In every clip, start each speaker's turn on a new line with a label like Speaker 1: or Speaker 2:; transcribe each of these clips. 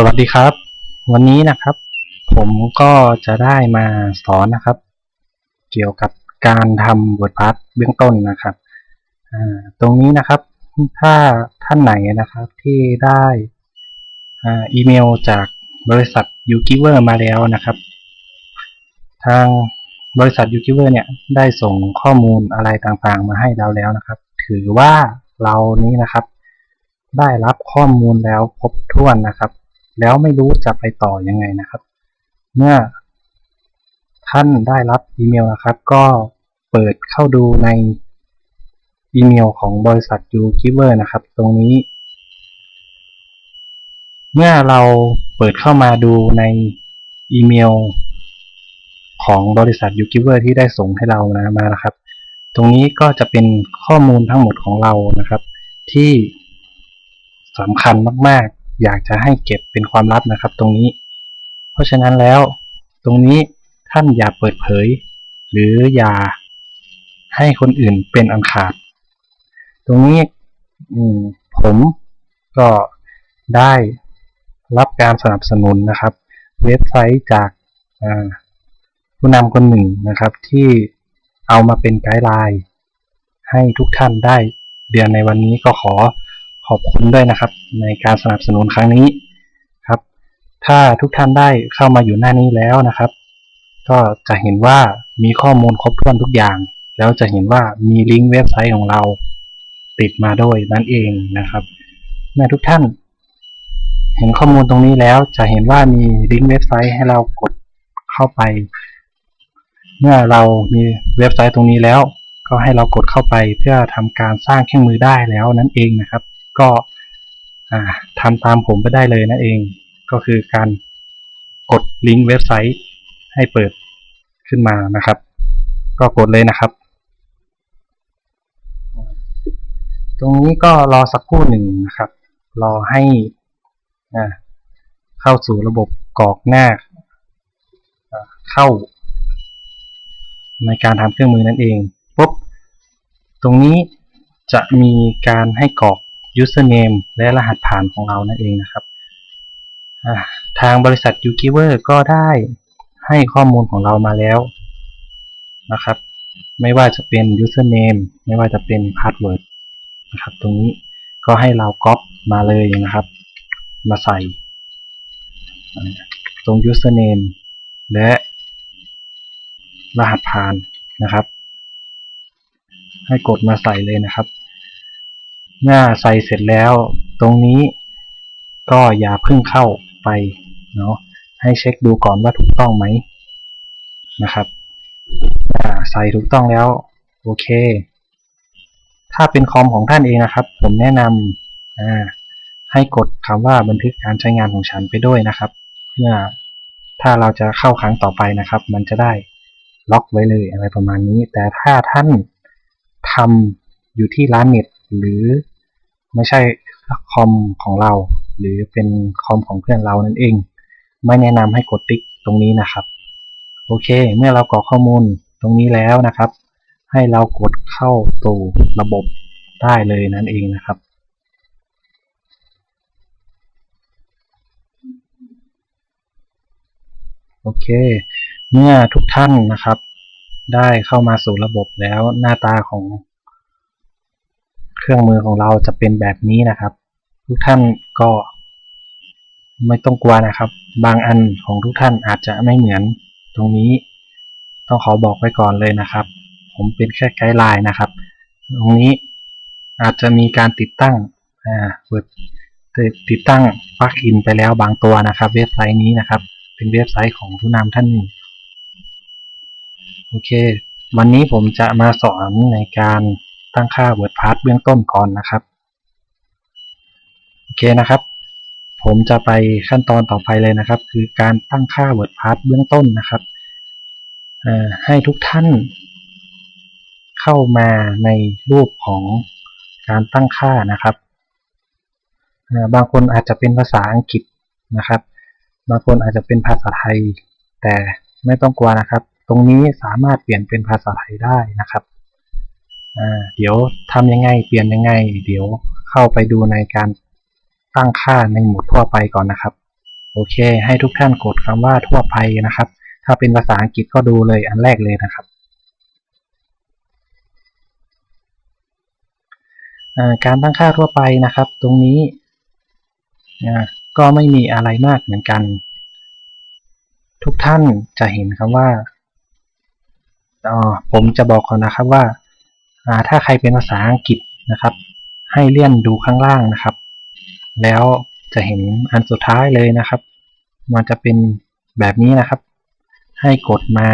Speaker 1: สวัสดีครับ วันนี้นะครับ ผมก็จะได้มาสอนนะครับ เกี่ยวกับการทำ WordPress เบื้องต้นนะครับตรงนี้นะครับ ถ้าท่านไหนนะครับที่ได้อีเมลจากบริษัท UGiver มาแล้วนะครับ ทางบริษัท UGiver เนี่ยได้ส่งข้อมูลอะไรต่างๆ มาให้เราแล้วนะครับ ถือว่าเรานี้นะครับได้รับข้อมูลแล้วครบถ้วนนะครับ แล้วไม่รู้จะไปต่อยังไงนะครับ เมื่อท่านได้รับอีเมลนะครับ ก็เปิดเข้าดูในอีเมลของบริษัท UGiver นะครับ ตรงนี้ เมื่อเราเปิดเข้ามาดูในอีเมลของบริษัท UGiver ที่ได้ส่งให้เรานะมานะครับ ตรงนี้ก็จะเป็นข้อมูลทั้งหมดของเรานะครับ ที่สำคัญมาก อยากจะให้เก็บเป็นความลับนะครับ ตรงนี้ เพราะฉะนั้นแล้วตรงนี้ท่านอย่าเปิดเผย หรืออย่าให้คนอื่นเป็นอันขาด ตรงนี้ผมก็ได้รับการสนับสนุนนะครับ เว็บไซต์จากผู้นำคนหนึ่งนะครับ ที่เอามาเป็นไกด์ไลน์ให้ทุกท่านได้เรียนในวันนี้ก็ขอ ขอบคุณด้วยนะครับ ในการสนับสนุนครั้งนี้ครับ ถ้าทุกท่านได้เข้ามาอยู่หน้านี้แล้วนะครับ ก็จะเห็นว่ามีข้อมูลครบถ้วนทุกอย่าง แล้วจะเห็นว่ามีลิงก์เว็บไซต์ของเรา ติดมาด้วยนั่นเองนะครับเมื่อทุกท่าน เห็นข้อมูลตรงนี้แล้วจะเห็นว่ามีลิงก์เว็บไซต์ให้เรากดเข้าไป เมื่อเรามีเว็บไซต์ตรงนี้แล้ว ก็ให้เรากดเข้าไปเพื่อทำการสร้างเครื่องมือได้แล้วนั่นเองนะครับ ก็ทำตามผมไปได้เลยนั่นเอง ก็คือการกดลิงก์เว็บไซต์ให้เปิดขึ้นมานะครับ ก็กดเลยนะครับ ตรงนี้ก็รอสักครู่หนึ่งนะครับ รอให้เข้าสู่ระบบกรอกหน้าเข้า ในการทำเครื่องมือนั่นเองปุ๊บตรงนี้จะมีการให้กรอก username และรหัสผ่านของเรานั่นเองนะครับ ทางบริษัท UGiver ก็ได้ให้ข้อมูลของเรามาแล้วนะครับ ไม่ว่าจะเป็น username ไม่ว่าจะเป็น password นะครับ ตรงนี้ก็ให้เราก๊อปมาเลยนะครับ มาใส่ตรง username และรหัสผ่านนะครับ ให้กดมาใส่เลยนะครับ เมื่อใส่เสร็จแล้ว ตรงนี้ก็อย่าเพิ่งเข้าไปเนาะให้เช็คดูก่อนว่าถูกต้องไหมนะครับใส่ถูกต้องแล้ว โอเค ถ้าเป็นคอมของท่านเองนะครับ ผมแนะนำให้กดคำว่าบันทึกการใช้งานของฉันไปด้วยนะครับ เพื่อถ้าเราจะเข้าครั้งต่อไปนะครับ มันจะได้ล็อกไว้เลยอะไรประมาณนี้ แต่ถ้าท่านทำอยู่ที่ร้านเน็ตหรือ ไม่ใช่คอมของเรา หรือเป็นคอมของเพื่อนเรานั่นเอง ไม่แนะนำให้กดติ๊กตรงนี้นะครับ โอเค เมื่อเรากรอกข้อมูลตรงนี้แล้วนะครับ ให้เรากดเข้าสู่ระบบได้เลยนั่นเองนะครับโอเค เมื่อทุกท่านนะครับ ได้เข้ามาสู่ระบบแล้วหน้าตาของ เครื่องมือของเราจะเป็นแบบนี้นะครับ ทุกท่านก็ไม่ต้องกลัวนะครับ บางอันของทุกท่านอาจจะไม่เหมือนตรงนี้ต้องขอบอกไว้ก่อนเลยนะครับ ผมเป็นแค่ไกด์ไลน์นะครับ ตรงนี้อาจจะมีการติดตั้งอ่าเปิดติดตั้งปลั๊กอินไปแล้วบางตัวนะครับ เว็บไซต์นี้นะครับ เป็นเว็บไซต์ของผู้นำท่านหนึ่งโอเค วันนี้ผมจะมาสอนในการ ตั้งค่า WordPress เบื้องต้นก่อนนะครับ โอเคนะครับ ผมจะไปขั้นตอนต่อไปเลยนะครับ คือการตั้งค่า WordPress เบื้องต้นนะครับ ให้ทุกท่านเข้ามาในรูปของการตั้งค่านะครับ บางคนอาจจะเป็นภาษาอังกฤษนะครับ บางคนอาจจะเป็นภาษาไทย แต่ไม่ต้องกลัวนะครับ ตรงนี้สามารถเปลี่ยนเป็นภาษาไทยได้นะครับ เดี๋ยวทำยังไงเปลี่ยนยังไง เดี๋ยวเข้าไปดูในการตั้งค่าในหมวดทั่วไปก่อนนะครับ โอเค ให้ทุกท่านกดคำว่าทั่วไปนะครับ ถ้าเป็นภาษาอังกฤษก็ดูเลยอันแรกเลยนะครับการตั้งค่าทั่วไปนะครับ ตรงนี้ก็ไม่มีอะไรมากเหมือนกัน ทุกท่านจะเห็นคำว่าผมจะบอกก่อนนะครับว่า ถ้าใครเป็นภาษาอังกฤษนะครับ ให้เลื่อนดูข้างล่างนะครับ แล้วจะเห็นอันสุดท้ายเลยนะครับ มันจะเป็นแบบนี้นะครับ ให้กดมา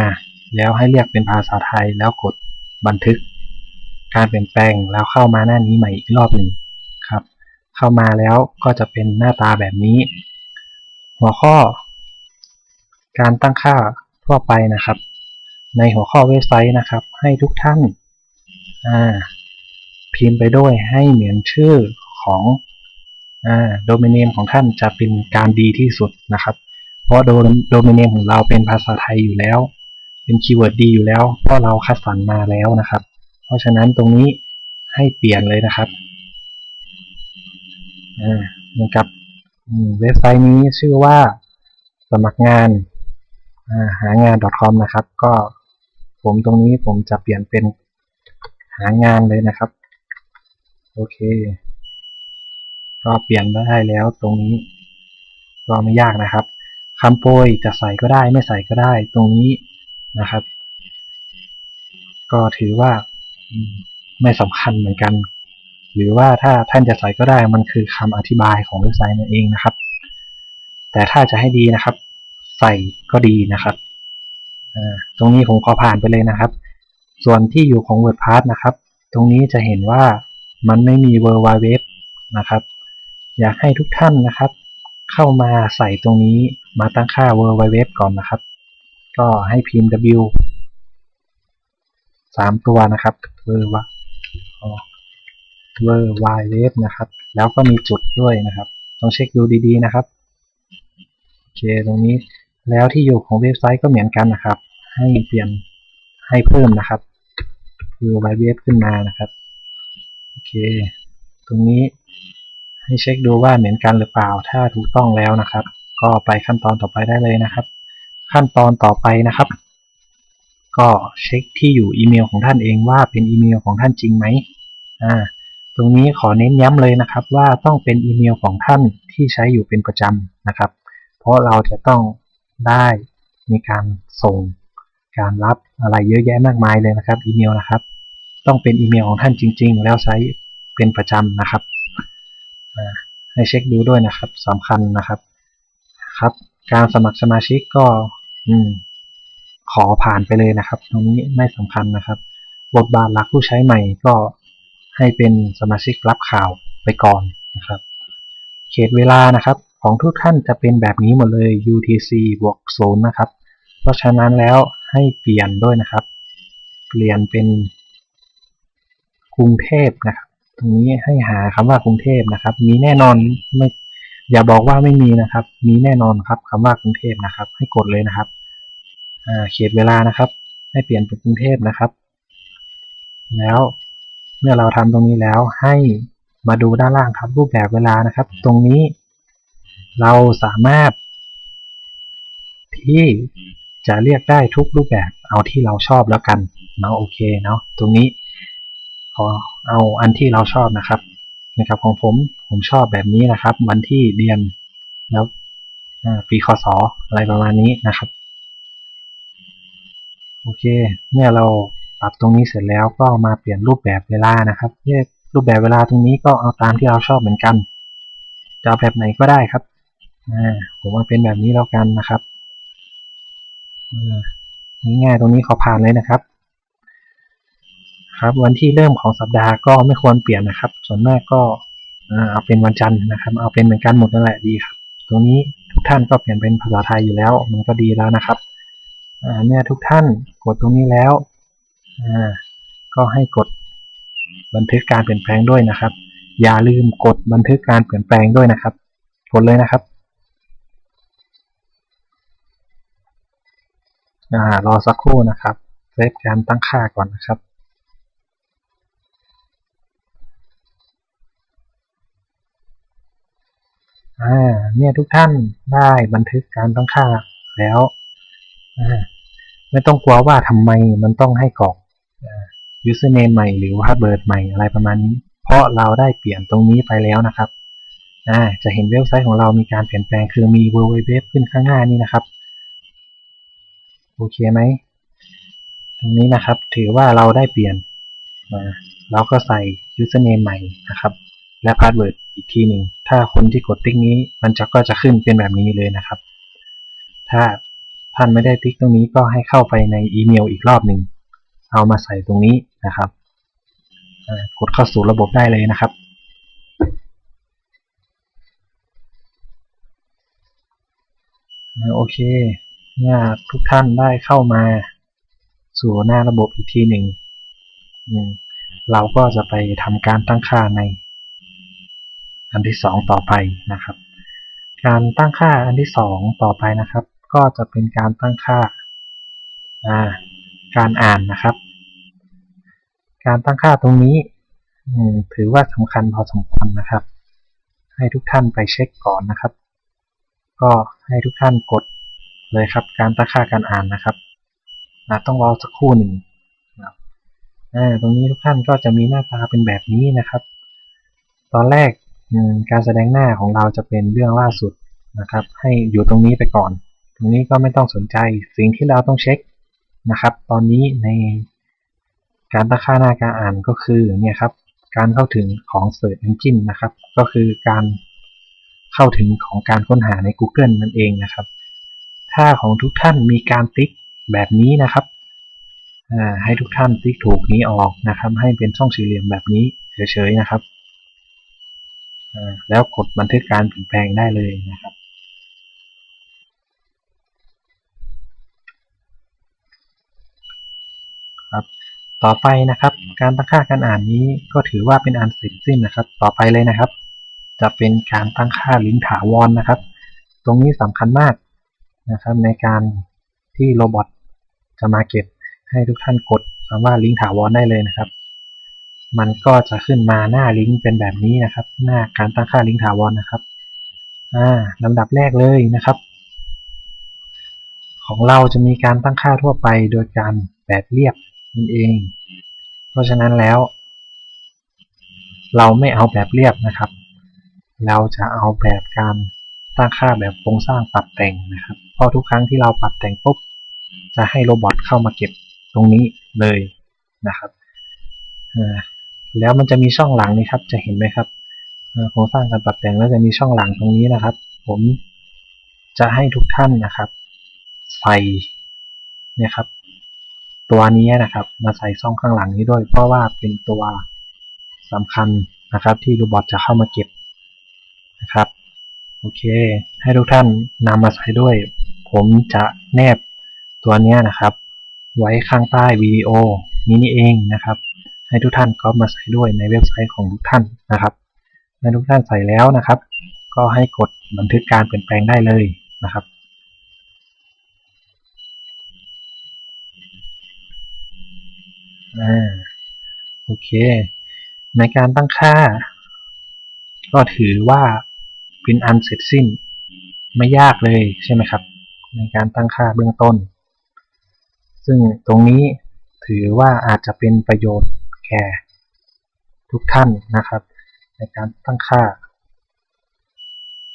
Speaker 1: แล้วให้เรียกเป็นภาษาไทย แล้วกดบันทึก การเปลี่ยนแปลงแล้วเข้ามาหน้านี้ใหม่อีกรอบหนึ่งครับ เข้ามาแล้วก็จะเป็นหน้าตาแบบนี้ หัวข้อ การตั้งค่าทั่วไปนะครับ ในหัวข้อเว็บไซต์นะครับ ให้ทุกท่าน พิมพ์ไปด้วยให้เหมือนชื่อของโดเมนเนมของท่านจะเป็นการดีที่สุดนะครับ เพราะโดเมนเนมของเราเป็นภาษาไทยอยู่แล้ว เป็นคีย์เวิร์ดดีอยู่แล้ว เพราะเราคัดสรรมาแล้วนะครับ เพราะฉะนั้นตรงนี้ให้เปลี่ยนเลยนะครับเหมือนกับเว็บไซต์นี้ชื่อว่าสมัครงานหางาน .com นะครับ ก็ผมตรงนี้ผมจะเปลี่ยนเป็น หางานเลยนะครับ โอเค ก็เปลี่ยนได้แล้วตรงนี้ก็ไม่ยากนะครับคำโปรยจะใส่ก็ได้ไม่ใส่ก็ได้ตรงนี้นะครับ ก็ถือว่าไม่สำคัญเหมือนกัน หรือว่าถ้าท่านจะใส่ก็ได้มันคือคำอธิบายของเว็บไซต์นั่นเองนะครับ แต่ถ้าจะให้ดีนะครับ ใส่ก็ดีนะครับตรงนี้ผมขอผ่านไปเลยนะครับ ส่วนที่อยู่ของ WordPress นะครับ ตรงนี้จะเห็นว่ามันไม่มี w w w นะครับ อยากให้ทุกท่านนะครับ เข้ามาใส่ตรงนี้มาตั้งค่า w w w ก่อนนะครับ ก็ให้พิมพ์ w 3 ตัวนะครับ w w w w นะครับ แล้วก็มีจุดด้วยนะครับ ต้องเช็คดูดีๆนะครับโอเคตรงนี้แล้วที่อยู่ของเว็บไซต์ก็เหมือนกันนะครับ ให้เปลี่ยนให้เพิ่มนะครับ คือไวเวฟขึ้นมานะครับ โอเค ตรงนี้ให้เช็คดูว่าเหมือนกันหรือเปล่า ถ้าถูกต้องแล้วนะครับ ก็ไปขั้นตอนต่อไปได้เลยนะครับ ขั้นตอนต่อไปนะครับ ก็เช็คที่อยู่อีเมลของท่านเองว่าเป็นอีเมลของท่านจริงไหมอ่าตรงนี้ขอเน้นย้ำเลยนะครับว่าต้องเป็นอีเมลของท่านที่ใช้อยู่เป็นประจำนะครับ เพราะเราจะต้องได้มีการส่งการรับอะไรเยอะแยะมากมายเลยนะครับ อีเมลนะครับ ต้องเป็นอีเมลของท่านจริง ๆ แล้วใช้เป็นประจำนะครับให้เช็คดูด้วยนะครับสำคัญนะครับ ครับ การสมัครสมาชิกก็ขอผ่านไปเลยนะครับ ตรงนี้ไม่สำคัญนะครับ บทบาทหลักผู้ใช้ใหม่ก็ให้เป็นสมาชิกรับข่าวไปก่อนนะครับ เขตเวลานะครับ ของทุกท่านจะเป็นแบบนี้หมดเลย UTC บวกศูนย์นะครับ เพราะฉะนั้นแล้วให้เปลี่ยนด้วยนะครับ เปลี่ยนเป็น กรุงเทพนะครับ ตรงนี้ให้หาคำว่ากรุงเทพนะครับ มีแน่นอนไม่อย่าบอกว่าไม่มีนะครับ มีแน่นอนครับคำว่ากรุงเทพนะครับ ให้กดเลยนะครับเขตเวลานะครับ ให้เปลี่ยนเป็นกรุงเทพนะครับ แล้วเมื่อเราทำตรงนี้แล้วให้มาดูด้านล่างครับ รูปแบบเวลานะครับ ตรงนี้เราสามารถ ที่จะเรียกได้ทุกรูปแบบเอาที่เราชอบแล้วกันเนาะโอเคเนาะตรงนี้ ขอเอาอันที่เราชอบนะครับนะครับของผมผมชอบแบบนี้นะครับ วันที่เดือนแล้วปีคศอะไรประมาณนี้นะครับโอเคเมื่อเราปรับตรงนี้เสร็จแล้วก็มาเปลี่ยนรูปแบบเวลานะครับเรียกรูปแบบเวลาตรงนี้ก็เอาตามที่เราชอบเหมือนกันจะเอาแบบไหนก็ได้ครับผมว่าเป็นแบบนี้แล้วกันนะครับง่ายๆตรงนี้ขอผ่านเลยนะครับ ครับ วันที่เริ่มของสัปดาห์ก็ไม่ควรเปลี่ยนนะครับ ส่วนมากก็เอาเป็นวันจันทร์นะครับ เอาเป็นเหมือนกันหมดนั่นแหละดีครับ ตรงนี้ทุกท่านก็เปลี่ยนเป็นภาษาไทยอยู่แล้ว มันก็ดีแล้วนะครับเนี่ยทุกท่านกดตรงนี้แล้วก็ให้กดบันทึกการเปลี่ยนแปลงด้วยนะครับ อย่าลืมกดบันทึกการเปลี่ยนแปลงด้วยนะครับ กดเลยนะครับรอสักครู่นะครับเซฟการตั้งค่าก่อนนะครับ อ่าเนี่ยทุกท่านได้บันทึกการตั้งค่าแล้วอ่าไม่ต้องกลัวว่าทำไมมันต้องให้กรอก username ใหม่หรือ password ใหม่อะไรประมาณนี้ เพราะเราได้เปลี่ยนตรงนี้ไปแล้วนะครับอ่าจะเห็นเว็บไซต์ของเรามีการเปลี่ยนแปลงคือมี www ขึ้นข้างหน้านี่นะครับโอเคไหมตรงนี้นะครับถือว่าเราได้เปลี่ยนมาเราก็ใส่ username ใหม่นะครับ และ password อีกทีหนึ่ง ถ้าคนที่กดติ๊กนี้มันจะก็จะขึ้นเป็นแบบนี้เลยนะครับ ถ้าท่านไม่ได้ติ๊กตรงนี้ก็ให้เข้าไปในอีเมลอีกรอบหนึ่ง เอามาใส่ตรงนี้นะครับ กดเข้าสู่ระบบได้เลยนะครับโอเคเมื่อทุกท่านได้เข้ามาสู่หน้าระบบอีกทีหนึ่ง เราก็จะไปทำการตั้งค่าใน อันที่สองต่อไปนะครับ การตั้งค่าอันที่สองต่อไปนะครับ ก็จะเป็นการตั้งค่าการอ่านนะครับ การตั้งค่าตรงนี้ถือว่าสำคัญพอสมควรนะครับ ให้ทุกท่านไปเช็คก่อนนะครับ ก็ให้ทุกท่านกดเลยครับ การตั้งค่าการอ่านนะครับนะต้องรอสักครู่หนึ่งนะตรงนี้ทุกท่านก็จะมีหน้าตาเป็นแบบนี้นะครับ ตอนแรก การแสดงหน้าของเราจะเป็นเรื่องล่าสุดนะครับ ให้อยู่ตรงนี้ไปก่อน ตรงนี้ก็ไม่ต้องสนใจสิ่งที่เราต้องเช็คนะครับ ตอนนี้ในการตั้งค่าหน้าการอ่านก็คือเนี่ยครับการเข้าถึงของ Search Engine นะครับ ก็คือการเข้าถึงของการค้นหาใน Google นั่นเองนะครับ ถ้าของทุกท่านมีการติ๊กแบบนี้นะครับให้ทุกท่านติ๊กถูกนี้ออกนะครับ ให้เป็นช่องสี่เหลี่ยมแบบนี้เฉยๆนะครับ แล้วกดบันทึกการเปลี่ยนแปลงได้เลยนะครับ ครับต่อไปนะครับ การตั้งค่าการอ่านนี้ก็ถือว่าเป็นอันเสร็จสิ้นนะครับ ต่อไปเลยนะครับ จะเป็นการตั้งค่าลิงก์ถาวรนนะครับ ตรงนี้สำคัญมากนะครับในการที่โรบอทจะมาเก็บให้ทุกท่านกดคำว่าลิงก์ถาวรได้เลยนะครับ มันก็จะขึ้นมาหน้าลิงก์เป็นแบบนี้นะครับ หน้าการตั้งค่าลิงก์ถาวรนนะครับอ่าลำดับแรกเลยนะครับ ของเราจะมีการตั้งค่าทั่วไปโดยการแบบเรียบนั่นเอง เพราะฉะนั้นแล้ว เราไม่เอาแบบเรียบนะครับ เราจะเอาแบบการตั้งค่าแบบโครงสร้างปรับแต่งนะครับเพราะทุกครั้งที่เราปรับแต่งปุ๊บจะให้โรบอทเข้ามาเก็บตรงนี้เลยนะครับ แล้วมันจะมีช่องหลังนี่ครับ จะเห็นไหมครับโครงสร้างการปรับแต่งแล้วจะมีช่องหลังตรงนี้นะครับ ผมจะให้ทุกท่านนะครับ ใส่นี่ครับ ตัวนี้นะครับ มาใส่ช่องข้างหลังนี้ด้วย เพราะว่าเป็นตัวสำคัญนะครับ ที่โรบอทจะเข้ามาเก็บนะครับโอเค ให้ทุกท่านนำมาใส่ด้วย ผมจะแนบตัวนี้นะครับ ไว้ข้างใต้วิดีโอนี้นี่เองนะครับ ให้ทุกท่านก็มาใส่ด้วยในเว็บไซต์ของทุกท่านนะครับเมื่อทุกท่านใส่แล้วนะครับ ก็ให้กดบันทึกการเปลี่ยนแปลงได้เลยนะครับอ่าโอเค ในการตั้งค่า ก็ถือว่าเป็นอันเสร็จสิ้น ไม่ยากเลยใช่ไหมครับ ในการตั้งค่าเบื้องต้น ซึ่งตรงนี้ถือว่าอาจจะเป็นประโยชน์ แก่ทุกท่านนะครับ ในการตั้งค่า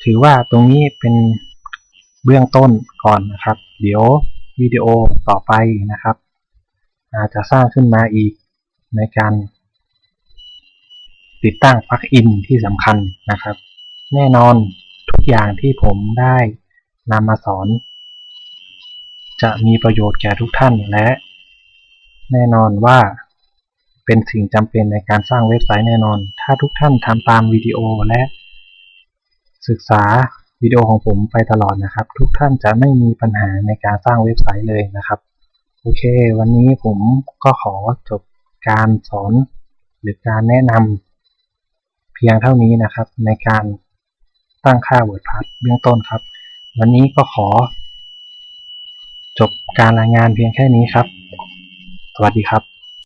Speaker 1: ถือว่าตรงนี้เป็นเบื้องต้นก่อนนะครับ เดี๋ยววิดีโอต่อไปนะครับ อาจจะสร้างขึ้นมาอีกในการติดตั้งปลั๊กอินที่สำคัญนะครับ แน่นอนทุกอย่างที่ผมได้นำมาสอน จะมีประโยชน์แก่ทุกท่านและ แน่นอนว่า เป็นสิ่งจำเป็นในการสร้างเว็บไซต์แน่นอน ถ้าทุกท่านทำตามวิดีโอและศึกษาวิดีโอของผมไปตลอดนะครับ ทุกท่านจะไม่มีปัญหาในการสร้างเว็บไซต์เลยนะครับโอเค วันนี้ผมก็ขอจบการสอนหรือการแนะนำเพียงเท่านี้นะครับ ในการตั้งค่า WordPress เบื้องต้นครับ วันนี้ก็ขอ จบการรายงานเพียงแค่นี้ครับ สวัสดีครับ